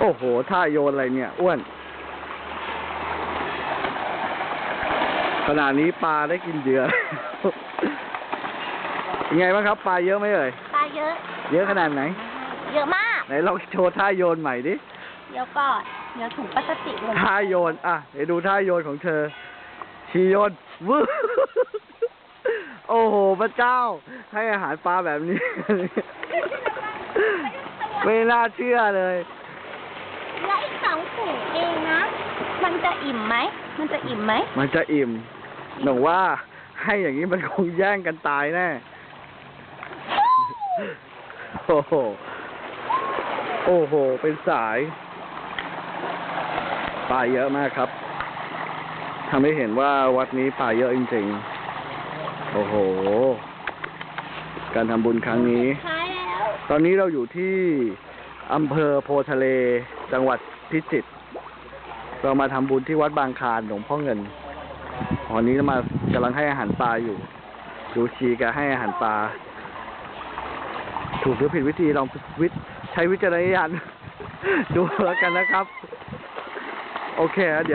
โอ้โห ท่าโยนอะไรเนี่ย อ้วน ขนาดนี้ปลาได้กินเหยื่อเป็นไงบ้างครับ ปลาเยอะไหมเอ่ย ปลาเยอะ เยอะขนาดไหน เยอะมาก ไหนลองโชว์ท่าโยนใหม่ดิ เดี๋ยวก่อนเดี๋ยวถุงพลาสติกลงท่าโยน อะเดี๋ยวดูท่าโยนของเธอ ชีโยนวื้อโอ้โห พระเจ้า ให้อาหารปลาแบบนี้ ไม่น่าเชื่อเลย แล้วอีกสองถุงเองนะ มันจะอิ่มไหม มันจะอิ่มไหม มันจะอิ่มหนูว่าให้อย่างนี้มันคงแย่งกันตายแน่ โอ้โห โอ้โห เป็นสายปลาเยอะมากครับทำให้เห็นว่าวัดนี้ปลาเยอะจริงๆ โอ้โห การทำบุญครั้งนี้ท้ายแล้วตอนนี้เราอยู่ที่ อำเภอโพทะเล จังหวัดพิจิตร เรามาทำบุญที่วัดบางคานหลวงพ่อเงินตอนนี้เรามากำลังให้อาหารปลาอยู่ ดูชีก็ให้อาหารปลา ถูกหรือผิดวิธีลองวิใช้วิจารณญาณดูแล้วกันนะครับ โอเคเดี๋ยว